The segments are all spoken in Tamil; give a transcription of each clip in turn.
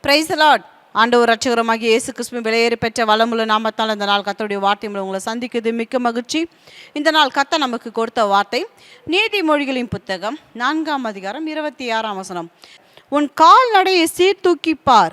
பிரைஸ் லாட் ஆண்டவர் ரட்சகரமாகி இயேசு கிறிஸ்துவின் விலையேறி பெற்ற வளமுள்ள நாமத்தால் இந்த நாள் கத்தருடைய வார்த்தை மூலம் உங்களை சந்திக்குது மிக்க மகிழ்ச்சி. இந்த நாள் கத்த நமக்கு கொடுத்த வார்த்தை நீதிமொழிகளின் புத்தகம் நான்காம் அதிகாரம் இருபத்தி ஆறாம் வசனம். உன் கால்நடையை சீர்தூக்கிப் பார்.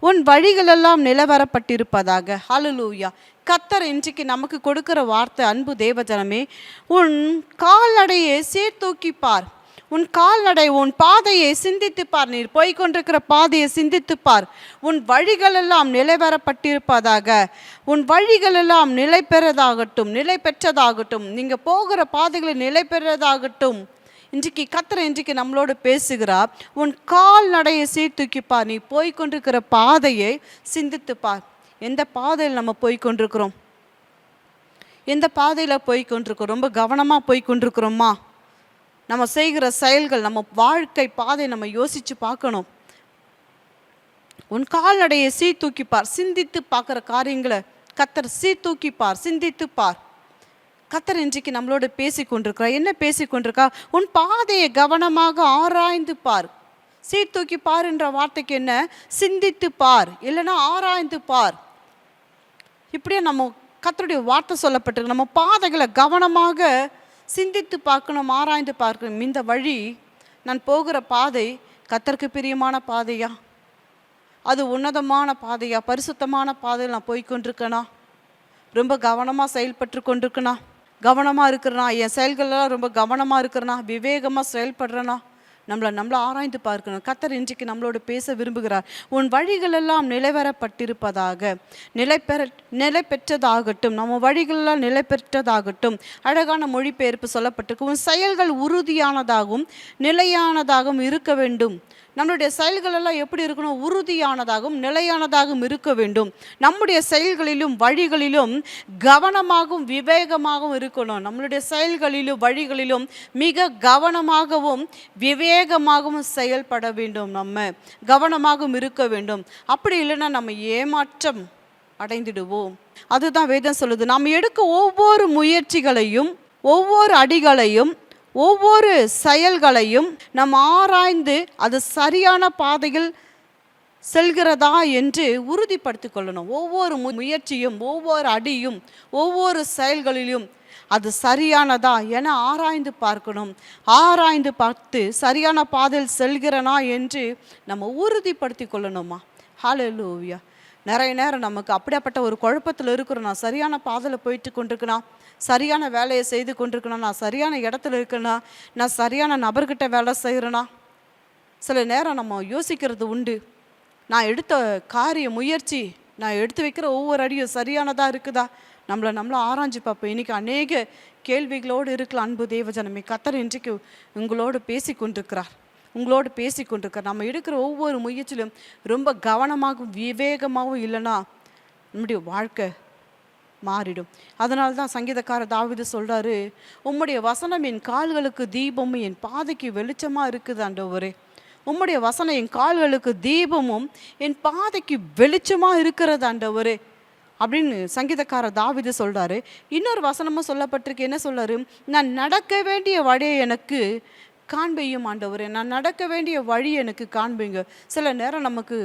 உன் வழிகளெல்லாம் நிலவரப்பட்டிருப்பதாக. ஹலலூயா கத்தர் இன்றைக்கு நமக்கு கொடுக்கிற வார்த்தை அன்பு தேவஜனமே உன் கால்நடையை சீர்தூக்கிப் பார். உன் கால்நடை உன் பாதையை சிந்தித்துப் பார் நீர் போய்கொண்டிருக்கிற பாதையை சிந்தித்துப் பார் உன் வழிகளெல்லாம் நிலைவரப்பட்டிருப்பதாக உன் வழிகளெல்லாம் நிலை பெறதாகட்டும் நிலை பெற்றதாகட்டும் நீங்கள் போகிற பாதைகளை நிலை பெறதாகட்டும் இன்றைக்கு கத்திர இன்றைக்கு நம்மளோடு பேசுகிறார். உன் கால்நடையை சீர்தூக்கிப்பார். நீ போய்கொண்டிருக்கிற பாதையை சிந்தித்துப்பார். எந்த பாதையில் நம்ம போய்கொண்டிருக்கிறோம்? எந்த பாதையில் போய்க்கொண்டிருக்கிறோம் ரொம்ப கவனமாக போய்கொண்டிருக்கிறோமா? நம்ம செய்கிற செயல்கள் நம்ம வாழ்க்கை பாதை நம்ம யோசித்து பார்க்கணும். உன் கால்நடையை சீ தூக்கிப்பார் சிந்தித்து பார்க்குற காரியங்களை கத்தர் சீ தூக்கிப்பார் சிந்தித்து பார். கத்தர் இன்றைக்கு நம்மளோட பேசி கொண்டிருக்கிறார். என்ன பேசி கொண்டிருக்கா உன் பாதையை கவனமாக ஆராய்ந்து பார். சீர்தூக்கி பார் என்ற வார்த்தைக்கு என்ன? சிந்தித்து பார். இல்லைன்னா ஆராய்ந்து பார். இப்படியே நம்ம கத்தருடைய வார்த்தை சொல்லப்பட்டிருக்கு. நம்ம பாதைகளை கவனமாக சிந்தித்து பார்க்கணும் ஆராய்ந்து பார்க்கணும். இந்த வழி நான் போகிற பாதை கத்தருக்கு பிரியமான பாதையா? அது உன்னதமான பாதையா? பரிசுத்தமான பாதையில் நான் போய்கொண்டிருக்கேனா ரொம்ப கவனமாக செயல்பட்டு கொண்டிருக்கேனா? கவனமாக இருக்கிறனா? என் செயல்களெல்லாம் ரொம்ப கவனமாக இருக்கிறனா? விவேகமாக செயல்படுறேனா? நம்மளை நம்மளை ஆராய்ந்து பார்க்கணும். கத்தர் இன்றைக்கு நம்மளோட பேச விரும்புகிறார். உன் வழிகளெல்லாம் நிலைவரப்பட்டிருப்பதாக நிலை பெற நிலை பெற்றதாகட்டும் நம்ம வழிகளெல்லாம் நிலை பெற்றதாகட்டும் அழகான மொழிபெயர்ப்பு சொல்லப்பட்டிருக்கு. உன் செயல்கள் உறுதியானதாகவும் நிலையானதாகவும் இருக்க வேண்டும். நம்மளுடைய செயல்களெல்லாம் எப்படி இருக்கணும்? உறுதியானதாகவும் நிலையானதாகவும் இருக்க வேண்டும். நம்முடைய செயல்களிலும் வழிகளிலும் கவனமாகவும் விவேகமாகவும் இருக்கணும். நம்மளுடைய செயல்களிலும் வழிகளிலும் மிக கவனமாகவும் விவேகமாகவும் செயல்பட வேண்டும் நம்ம. கவனமாகவும் இருக்க வேண்டும். அப்படி இல்லைன்னா நம்ம ஏமாற்றம் அடைந்திடுவோம். அதுதான் வேதம் சொல்லுது. நாம் எடுக்க ஒவ்வொரு முயற்சிகளையும் ஒவ்வொரு அடிகளையும் ஒவ்வொரு செயல்களையும் நாம் ஆராய்ந்து அது சரியான பாதையில் செல்கிறதா என்று உறுதிப்படுத்தி கொள்ளணும். ஒவ்வொரு மு- முயற்சியும் ஒவ்வொரு அடியும் ஒவ்வொரு செயல்களிலும் அது சரியானதா என ஆராய்ந்து பார்க்கணும். ஆராய்ந்து பார்த்து சரியான பாதையில் செல்கிறனா என்று நம்ம உறுதிப்படுத்தி கொள்ளணுமா? ஹalleluya நிறைய நேரம் நமக்கு அப்படியாப்பட்ட ஒரு குழப்பத்தில் இருக்கிறோம். நான் சரியான பாதையில் போயிட்டு கொண்டிருக்கேனா? சரியான வேலையை செய்து கொண்டிருக்கணும். நான் சரியான இடத்துல இருக்கேனா? நான் சரியான நபர்கிட்ட வேலை செய்கிறேனா சில நேரம் நம்ம யோசிக்கிறது உண்டு. நான் எடுத்த காரிய முயற்சி நான் எடுத்து வைக்கிற ஒவ்வொரு அடியும் சரியானதாக இருக்குதா? நம்மளை நம்மள ஆராய்ஞ்சு பார்ப்போம். இன்றைக்கி அநேக கேள்விகளோடு இருக்கலாம். அன்பு தேவஜனமே கத்தர் இன்றைக்கு உங்களோடு பேசி கொண்டிருக்கிறார். உங்களோடு பேசி கொண்டிருக்கிறார். நம்ம எடுக்கிற ஒவ்வொரு முயற்சியிலும் ரொம்ப கவனமாகவும் விவேகமாகவும் இல்லைன்னா நம்முடைய வாழ்க்கை மாறிடும். அதனால தான் சங்கீதக்காரர் தாவிது சொல்கிறாரு உம்முடைய வசனம் என் கால்களுக்கு தீபமும் என் பாதைக்கு வெளிச்சமாக இருக்குது ஆண்டவரே. உம்முடைய வசனம் என் கால்களுக்கு தீபமும் என் பாதைக்கு வெளிச்சமாக இருக்கிறது ஆண்டவரே. அப்படின்னு சங்கீதக்காரர் தாவிது சொல்கிறாரு இன்னொரு வசனமும் சொல்லப்பட்டிருக்கு. என்ன சொல்கிறாரு நான் நடக்க வேண்டிய வழியை எனக்கு காண்பையும் ஆண்டவரே. நான் நடக்க வேண்டிய வழி எனக்கு காண்பீங்க. சில நேரம் நமக்கு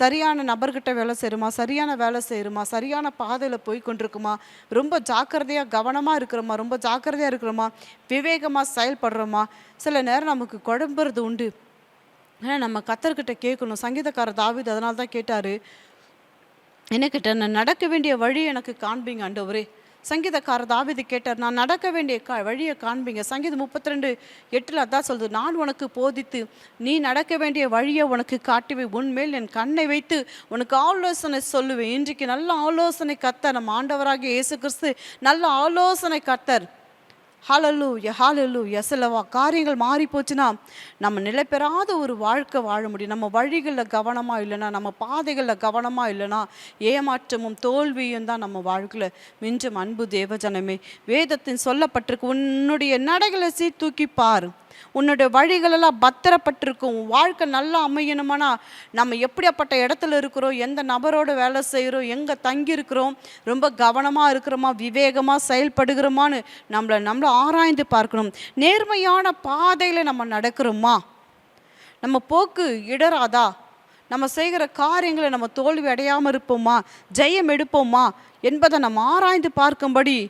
சரியான நபர்கிட்ட வேலை செய்கிறோமா சரியான வேலை செய்கிறோமா சரியான பாதையில் போய் கொண்டிருக்குமா ரொம்ப ஜாக்கிரதையாக கவனமாக இருக்கிறோமா? ரொம்ப ஜாக்கிரதையாக இருக்கிறோமா? விவேகமாக செயல்படுறோமா? சில நேரம் நமக்கு குழம்புறது உண்டு. ஏன்னா நம்ம கத்தர்கிட்ட கேட்கணும். சங்கீதக்காரர் தாவீது அதனால தான் கேட்டார். என்ன கேட்டார் நான் நடக்க வேண்டிய வழி எனக்கு காண்பீங்க ஆண்டவரே. சங்கீதக்காரர் தாவீது கேட்டார் நான் நடக்க வேண்டிய கா வழியை காண்பீங்க. சங்கீதம் முப்பத்தி ரெண்டு எட்டில் அதான் சொல்லுது நான் உனக்கு போதித்து நீ நடக்க வேண்டிய வழியை உனக்கு காட்டுவேன். உன்மேல் என் கண்ணை வைத்து உனக்கு ஆலோசனை சொல்லுவேன். இன்றைக்கு நல்ல ஆலோசனை கத்தர் நம்ம ஆண்டவராகிய இயேசு கிறிஸ்து நல்ல ஆலோசனை கத்தர் ஹalleluya ஹalleluya சில காரியங்கள் மாறி போச்சுன்னா நம்ம நிலை ஒரு வாழ்க்கை வாழ முடியும். நம்ம வழிகளில் கவனமாக இல்லைன்னா நம்ம பாதைகளில் கவனமாக இல்லைன்னா ஏமாற்றமும் தோல்வியும் தான் நம்ம வாழ்க்கையில் மிஞ்சும். அன்பு தேவஜனமே வேதத்தின் சொல்லப்பட்டிருக்கு உன்னுடைய நடைகளை சீர்தூக்கி பார். உன்னுடைய வழிகளெல்லாம் பத்திரப்பட்டிருக்கும். உன் வாழ்க்கை நல்லா அமையணுமானா நம்ம எப்படியாப்பட்ட இடத்துல இருக்கிறோம் எந்த நபரோட வேலை செய்கிறோம் எங்கே தங்கி இருக்கிறோம் ரொம்ப கவனமாக இருக்கிறோமா விவேகமாக செயல்படுகிறோமான்னு நம்மளை நம்மளை ஆராய்ந்து பார்க்கணும். நேர்மையான பாதையில் நம்ம நடக்கிறோமா? நம்ம போக்கு இடராதா? நம்ம செய்கிற காரியங்களை நம்ம தோல்வி அடையாமல் இருப்போமா? ஜெயம் எடுப்போமா? என்பதை நம்ம ஆராய்ந்து பார்க்கும்படி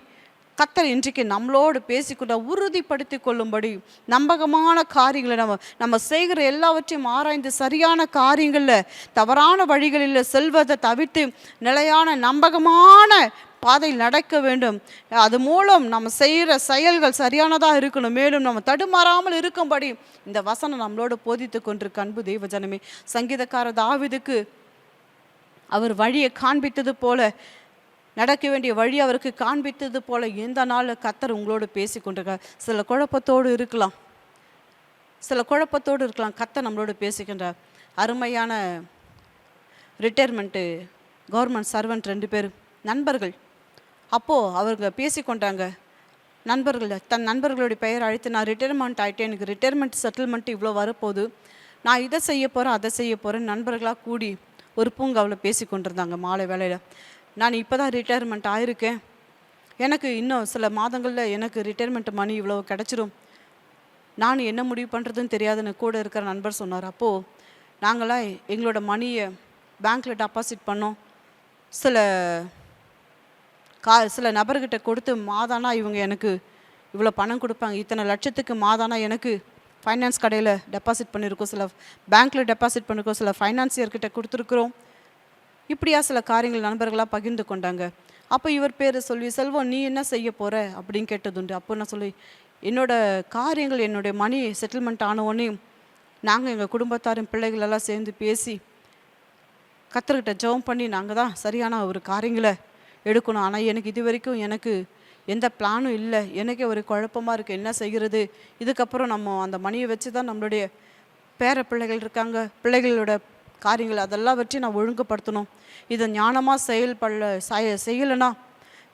கத்தர் இன்றைக்கு நம்மளோடு பேசிக்கொண்ட உறுதிப்படுத்தி கொள்ளும்படி நம்பகமான காரியங்களை நம்ம நம்ம செய்கிற எல்லாவற்றையும் ஆராய்ந்து சரியான காரியங்களில் தவறான வழிகளில் செல்வதை தவிர்த்து நிலையான நம்பகமான பாதையில் நடக்க வேண்டும். அது மூலம் நம்ம செய்கிற செயல்கள் சரியானதாக இருக்கணும். மேலும் நம்ம தடுமாறாமல் இருக்கும்படி இந்த வசனம் நம்மளோடு போதித்து கொண்டிருக்க அன்பு தெய்வ ஜனமே சங்கீதக்கார தாவிதுக்கு அவர் வழியை காண்பித்தது போல நடக்க வேண்டிய வழி அவருக்கு காண்பித்தது போல எந்த நாள் கத்தர் உங்களோடு பேசி கொண்டிருக்கார் சில குழப்பத்தோடு இருக்கலாம். சில குழப்பத்தோடு இருக்கலாம். கத்தர் நம்மளோடு பேசிக்கின்றார் அருமையான ரிட்டையர்மெண்ட்டு கவர்மெண்ட் சர்வெண்ட் ரெண்டு பேர். நண்பர்கள். அப்போது அவங்க பேசிக்கொண்டாங்க. நண்பர்கள் தன் நண்பர்களுடைய பெயர் அழைத்து நான் ரிட்டையர்மெண்ட் ஆகிட்டேன் எனக்கு ரிட்டையர்மெண்ட் செட்டில்மெண்ட் இவ்வளோ வரப்போகுது. நான் இதை செய்ய போகிறேன் அதை செய்ய போகிறேன் நண்பர்களாக கூடி ஒரு பூங்காவில் பேசி கொண்டிருந்தாங்க மாலை வேலையில் நான் இப்போ தான் ரிட்டையர்மெண்ட் ஆயிருக்கேன். எனக்கு இன்னும் சில மாதங்களில் எனக்கு ரிட்டையர்மெண்ட் மணி இவ்வளோ கிடச்சிரும். நான் என்ன முடிவு பண்ணுறதுன்னு தெரியாதுன்னு கூட இருக்கிற நண்பர் சொன்னார். அப்போது நாங்களாம் எங்களோட மணியை பேங்க்கில் டெபாசிட் பண்ணோம். சில கா சில நபர்கிட்ட கொடுத்து மாதானா இவங்க எனக்கு இவ்வளோ பணம் கொடுப்பாங்க. இத்தனை லட்சத்துக்கு மாதானா எனக்கு ஃபைனான்ஸ் கடையில் டெபாசிட் பண்ணியிருக்கோம் சில பேங்க்கில் டெபாசிட் பண்ணியிருக்கோம் சில ஃபைனான்சியர்கிட்ட கொடுத்துருக்குறோம். இப்படியா சில காரியங்கள் நண்பர்களாக பகிர்ந்து கொண்டாங்க. அப்போ இவர் பேர் சொல்லி செல்வம் நீ என்ன செய்ய போகிற அப்படின்னு கேட்டதுண்டு. அப்போ நான் சொல்லி என்னோட காரியங்கள் என்னுடைய மணி செட்டில்மெண்ட் ஆன நாங்கள் எங்கள் குடும்பத்தாரும் பிள்ளைகள் எல்லாம் சேர்ந்து பேசி கத்தர்கிட்ட ஜெபம் பண்ணி நாங்கள் தான் சரியான ஒரு காரியங்களை எடுக்கணும். ஆனால் எனக்கு இது வரைக்கும் எனக்கு எந்த பிளானும் இல்லை. எனக்கே ஒரு குழப்பமாக இருக்குது என்ன செய்கிறது இதுக்கப்புறம் நம்ம அந்த மணியை வச்சு தான் நம்மளுடைய பேர பிள்ளைகள் இருக்காங்க. பிள்ளைகளோட காரியங்கள் அதெல்லாம் வச்சு நான் ஒழுங்குபடுத்தணும். இதை ஞானமாக செயல்படல செய செய்யலைனா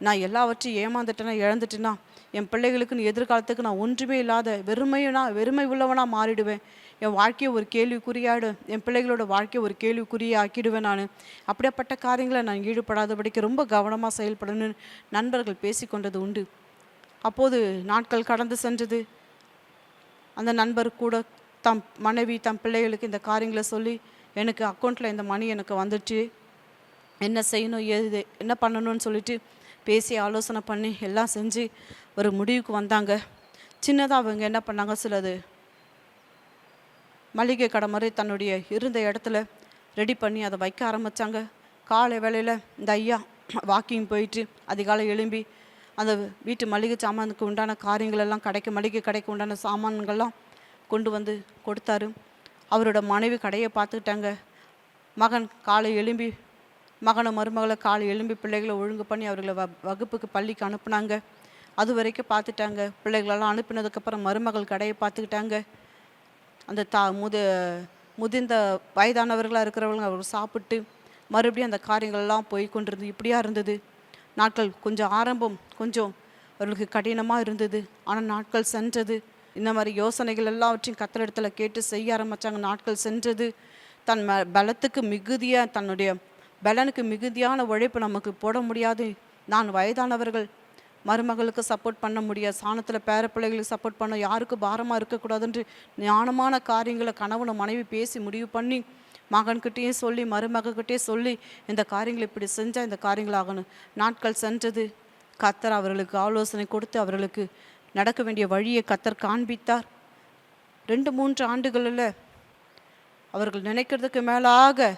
நான் எல்லாவற்றையும் ஏமாந்துட்டேனா இழந்துட்டேனா என் பிள்ளைகளுக்கு எதிர்காலத்துக்கு நான் ஒன்றுமே இல்லாத வெறுமைனா வெறுமை உள்ளவனாக மாறிடுவேன். என் வாழ்க்கையை ஒரு கேள்விக்குறியாடு என் பிள்ளைகளோட வாழ்க்கையை ஒரு கேள்விக்குறிய ஆக்கிடுவேன் நான். அப்படியாப்பட்ட காரியங்களை நான் ஈடுபடாதபடிக்கு ரொம்ப கவனமாக செயல்படணும்னு நண்பர்கள் பேசிக்கொண்டது உண்டு. அப்போது நாட்கள் கடந்து சென்றது. அந்த நண்பர் கூட தம் மனைவி தம் பிள்ளைகளுக்கு இந்த காரியங்களை சொல்லி எனக்கு அக்கௌண்ட்டில் இந்த மணி எனக்கு வந்துட்டு என்ன செய்யணும் ஏது என்ன பண்ணணும்னு சொல்லிட்டு பேசி ஆலோசனை பண்ணி எல்லாம் செஞ்சு ஒரு முடிவுக்கு வந்தாங்க. சின்னதாக அவங்க என்ன பண்ணாங்க சிலது மளிகை கடை மாதிரி தன்னுடைய இருந்த இடத்துல ரெடி பண்ணி அதை வைக்க ஆரம்பித்தாங்க காலை வேளையில் இந்த ஐயா வாக்கிங் போயிட்டு அதிகாலை எழும்பி அந்த வீட்டு மளிகை சாமானுக்கு உண்டான காரியங்கள் எல்லாம் கடைக்கு மளிகை கடைக்கு உண்டான சாமான்கள்லாம் கொண்டு வந்து கொடுத்தாரு. அவரோட மனைவி கடையை பார்த்துக்கிட்டாங்க. மகன் காலை எழும்பி மகனை மருமகளை காலை எழும்பி பிள்ளைகளை ஒழுங்கு பண்ணி அவர்களை வ வகுப்புக்கு பள்ளிக்கு அனுப்புனாங்க. அது வரைக்கும் பார்த்துட்டாங்க. பிள்ளைகளெல்லாம் அனுப்பினதுக்கப்புறம் மருமகள் கடையை பார்த்துக்கிட்டாங்க. அந்த தா முது முதிர்ந்த வயதானவர்களாக இருக்கிறவங்க அவர் சாப்பிட்டு மறுபடியும் அந்த காரியங்கள்லாம் போய் கொண்டிருந்து இப்படியா இருந்தது. நாட்கள் கொஞ்சம் ஆரம்பம் கொஞ்சம் அவர்களுக்கு கடினமாக இருந்தது. ஆனால் நாட்கள் சென்றது. இந்த மாதிரி யோசனைகள் எல்லாவற்றையும் கத்திரிடத்துல கேட்டு செய்ய ஆரம்பித்தாங்க நாட்கள் சென்றது. தன் ம பலத்துக்கு மிகுதியாக தன்னுடைய பலனுக்கு மிகுதியான உழைப்பு நமக்கு போட முடியாது. நான் வயதானவர்கள். மருமகளுக்கு சப்போர்ட் பண்ண முடியாது. சாணத்தில் பேர பிள்ளைகளுக்கு சப்போர்ட் பண்ண யாருக்கு பாரமாக இருக்கக்கூடாதுன்று ஞானமான காரியங்களை கணவனை மனைவி பேசி முடிவு பண்ணி மகன்கிட்டேயும் சொல்லி மருமகக்கிட்டே சொல்லி இந்த காரியங்களை இப்படி செஞ்சால் இந்த காரியங்களாகணும். நாட்கள் சென்றது. கத்தர் அவர்களுக்கு ஆலோசனை கொடுத்து அவர்களுக்கு நடக்க வேண்டிய வழியை கத்தர் காண்பித்தார். ரெண்டு மூன்று ஆண்டுகளில் அவர்கள் நினைக்கிறதுக்கு மேலாக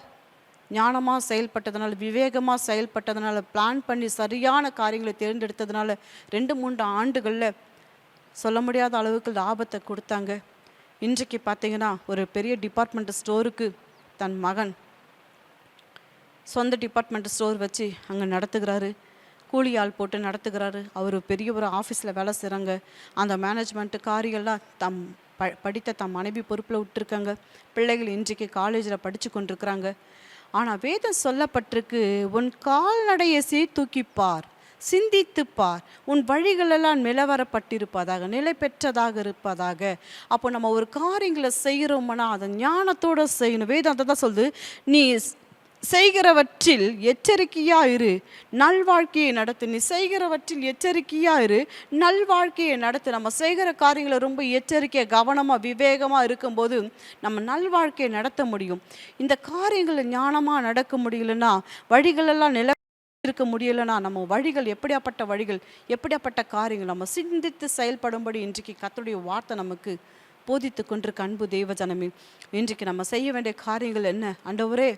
ஞானமாக செயல்பட்டதுனால விவேகமாக செயல்பட்டதுனால பிளான் பண்ணி சரியான காரியங்களை தேர்ந்தெடுத்ததுனால ரெண்டு மூன்று ஆண்டுகளில் சொல்ல முடியாத அளவுக்கு லாபத்தை கொடுத்தாங்க. இன்றைக்கு பார்த்தீங்கன்னா ஒரு பெரிய டிபார்ட்மெண்ட் ஸ்டோருக்கு தன் மகன் சொந்த டிபார்ட்மெண்ட் ஸ்டோர் வச்சு அங்கே நடத்துகிறாரு. கூலி ஆள் போட்டு நடத்துகிறாரு. அவர் பெரிய ஒரு ஆஃபீஸில் வேலை செய்கிறாங்க அந்த மேனேஜ்மெண்ட்டு காரியெல்லாம் தம் ப படித்த தம் மனைவி பொறுப்பில் விட்டுருக்காங்க. பிள்ளைகள் இன்றைக்கு காலேஜில் படித்து கொண்டிருக்கிறாங்க. ஆனால் வேதம் சொல்லப்பட்டிருக்கு உன் கால்நடையை சீர்தூக்கிப்பார் சிந்தித்துப் பார் உன் வழிகளெல்லாம் நிலவரப்பட்டிருப்பதாக நிலை பெற்றதாக இருப்பதாக. அப்போ நம்ம ஒரு காரியங்களை செய்கிறோம்னா அதை ஞானத்தோடு செய்யணும். வேதம் அதை தான் சொல்லுது. நீ செய்கிறவற்றில் எச்சரிக்கையா இரு. நல்வாழ்க்கையை நடத்து. நீ செய்கிறவற்றில் எச்சரிக்கையா இரு. நல்வாழ்க்கையை நடத்து. நம்ம செய்கிற காரியங்களை ரொம்ப எச்சரிக்கை கவனமாக விவேகமாக இருக்கும்போது நம்ம நல்வாழ்க்கையை நடத்த முடியும். இந்த காரியங்களை ஞானமாக நடக்க முடியலன்னா வழிகளெல்லாம் நில இருக்க முடியலனா நம்ம வழிகள் எப்படியாப்பட்ட வழிகள் எப்படியாப்பட்ட காரியங்கள் நம்ம சிந்தித்து செயல்படும்படி இன்றைக்கு கர்த்தருடைய வார்த்தை நமக்கு போதித்து கொண்டிருக்க அன்பு தேவ ஜனமே. இன்றைக்கு நம்ம செய்ய வேண்டிய காரியங்கள் என்ன? ஆண்டவரே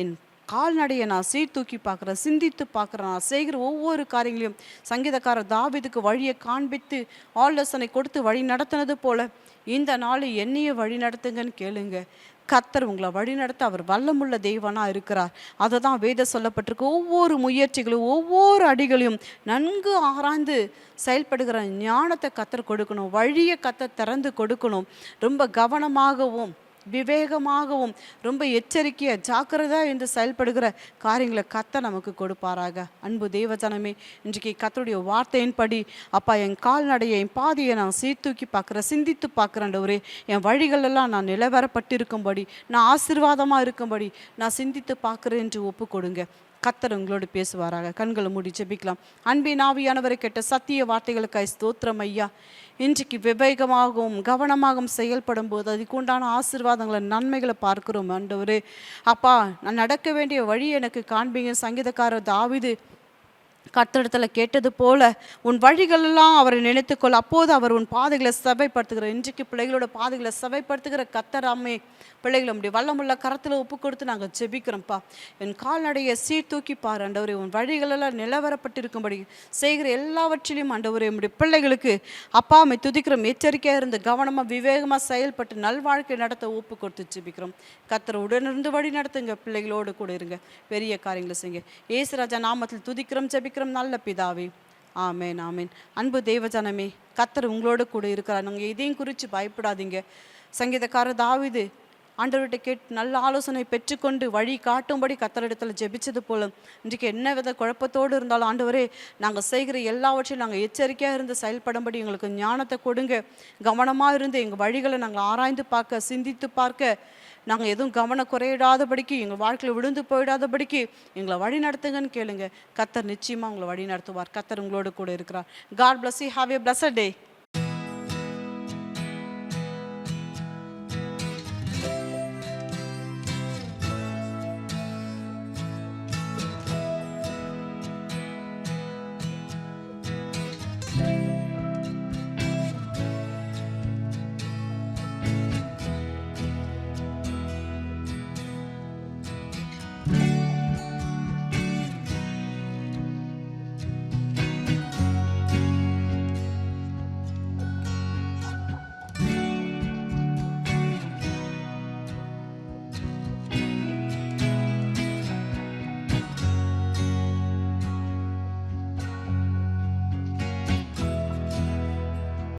என் கால்நடையை நான் சீர்தூக்கி பார்க்குறேன் சிந்தித்து பார்க்குறேன் நான் செய்கிற ஒவ்வொரு காரியங்களையும் சங்கீதக்காரர் தாவிதுக்கு வழியை காண்பித்து ஆலோசனை கொடுத்து வழி நடத்தினது போல இந்த நாள் என்னையே வழி நடத்துங்கன்னு கேளுங்க. கத்தர் உங்களை வழிநடத்த அவர் வல்லமுள்ள தெய்வனாக இருக்கிறார். அதை தான் வேத சொல்லப்பட்டிருக்கு. ஒவ்வொரு முயற்சிகளும் ஒவ்வொரு அடிகளையும் நன்கு ஆராய்ந்து செயல்படுகிற ஞானத்தை கத்தர் கொடுக்கணும். வழியை கத்தர் திறந்து கொடுக்கணும். ரொம்ப கவனமாகவும் விவேகமாகவும் ரொம்ப எச்சரிக்கையாக ஜாக்கிரதா என்று செயல்படுகிற காரியங்களை கத்த நமக்கு கொடுப்பாராக. அன்பு தேவஜனமே இன்றைக்கு கத்தருடைய வார்த்தையின்படி அப்பா என் கால்நடையை என் பாதையை நான் சீர்தூக்கி பார்க்குறேன் சிந்தித்து பார்க்குறேன்டவரே என் வழிகளெல்லாம் நான் நிலவரப்பட்டிருக்கும்படி நான் ஆசீர்வாதமாக இருக்கும்படி நான் சிந்தித்து பார்க்குறேன் என்று ஒப்பு கொடுங்க கத்தர் உங்களோடு பேசுவாராக. கண்களை மூடி ஜெபிக்கலாம். அன்பின் ஆவியானவரை கேட்ட சத்திய வார்த்தைகளுக்காய் ஸ்தோத்திரம் ஐயா. இன்றைக்கு விவேகமாகவும் கவனமாகவும் செயல்படும் போது அதுக்கு உண்டான ஆசீர்வாதங்களை நன்மைகளை பார்க்கிறோம் ஆண்டவரே. அப்பா நான் நடக்க வேண்டிய வழி எனக்கு காண்பீங்க. சங்கீதக்காரர் தாவிது கத்தடத்தில் கேட்டது போல உன் வழிகளெல்லாம் அவரை நினைத்துக்கொள். அப்போது அவர் உன் பாதைகளை சபைப்படுத்துகிற இன்றைக்கு பிள்ளைகளோட பாதைகளை சபைப்படுத்துகிற கத்தராமே பிள்ளைகளை நம்முடைய வல்லமுள்ள கரத்தில் ஒப்பு கொடுத்து நாங்கள் ஜெபிக்கிறோம்ப்பா. என் கால்நடையை சீர்தூக்கி பாரு ஆண்டவரே. உன் வழிகளெல்லாம் நிலவரப்பட்டிருக்கும்படி செய்கிற எல்லாவற்றிலையும் ஆண்டவரே உம்முடைய பிள்ளைகளுக்கு அப்பா அம்மை துதிக்கிறோம். எச்சரிக்கையாக இருந்து கவனமாக விவேகமாக செயல்பட்டு நல்வாழ்க்கை நடத்த ஒப்பு கொடுத்து ஜெபிக்கிறோம். கத்தரை உடனிருந்து வழி நடத்துங்க. பிள்ளைகளோடு கூட இருங்க. பெரிய காரியங்களை செய்யுங்க. ஏசுராஜா நாமத்தில் துதிக்கிறோம் ஜெபிக்கிறோம். நல்ல பிதாவே. ஆமேன் ஆமேன். அன்பு தேவஜனமே கத்தர் உங்களோட கூட இருக்கிறார். நாங்கள் இதையும் குறித்து பயப்படாதீங்க. சங்கீதக்காரர் தாவிது ஆண்டவர்கிட்ட கேட்டு நல்ல ஆலோசனை பெற்றுக்கொண்டு வழி காட்டும்படி கத்தரிடத்தில் ஜெபிச்சது போல. இன்றைக்கு என்ன வித குழப்பத்தோடு இருந்தாலும் ஆண்டவரே நாங்கள் செய்கிற எல்லாவற்றையும் நாங்கள் எச்சரிக்கையாக இருந்து செயல்படும்படி எங்களுக்கு ஞானத்தை கொடுங்க. கவனமாக இருந்து எங்கள் வழிகளை நாங்கள் ஆராய்ந்து பார்க்க சிந்தித்து பார்க்க. நாங்கள் எதுவும் கவனம் குறையிடாதபடிக்கு எங்கள் வாழ்க்கையில் விழுந்து போயிடாதபடிக்கு எங்களை வழி நடத்துங்கன்னு கேளுங்க. கத்தர் நிச்சயமாக உங்களை வழி நடத்துவார். கத்தர் உங்களோட கூட இருக்கிறார். God bless you have a blessed day